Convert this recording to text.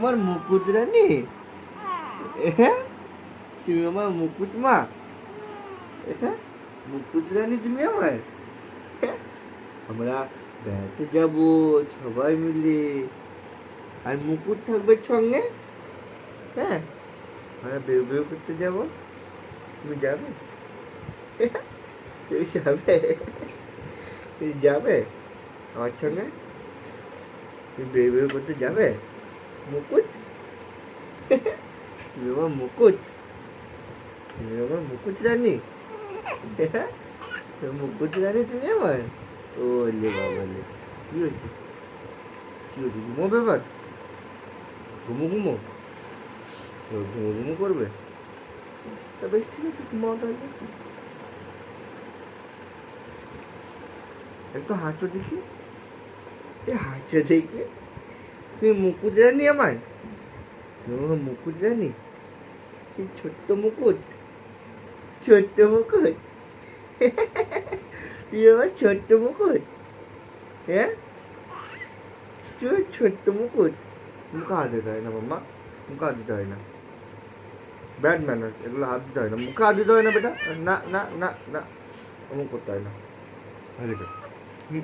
আমার মুকুট, রানী? হ্যাঁ? তুমি আমার মুকুট, মা? হ্যাঁ? মুকুট, রানী, তুমি আমার? হ্যাঁ? আমরা বেড়াতে যাব, সবাই মিলে। আর মুকুট থাকবে সঙ্গে হ্যাঁ? আমরা বেউ বেউ করতে যাব। তুমি যাবে? তুমি যাবে? তুমি যাবে আমার সঙ্গে তুমি বেউ বেউ করতে যাবে? মুকুট? তুমি আমার মুকুট। তুমি আমার মুকুট রানী। মুকুট রানী তুমি আমার? ও লে বাবা কি হচ্ছে কি হচ্ছে ঘুমোবে এবার ঘুমো ঘুমো? ঘুমো ঘুমো করবে? তা বেশ ঠিক আছে, ঘুমাও তাহলে। একটু হাঁচো দেখি। এ হাঁচো দেখি। তুমি মুকুট রানী আমার মুকুট রানী সেই ছোট্ট মুকুট। ছোট্ট মুকুট। তুই আমার ছোট্ট মুকুট। হ্যাঁ? তুই ছোট্ট মুকুট। মুখে হাত দিতে হয় না মাম্মা মুখে হাত দিতে হয় না। ব্যাড ম্যানার্স এগুলো হাত দিতে হয় না। মুখে হাত দিতে হয় না বেটা। না না না না। অমুক করতে হয় না। হয়ে গেছে। হুম।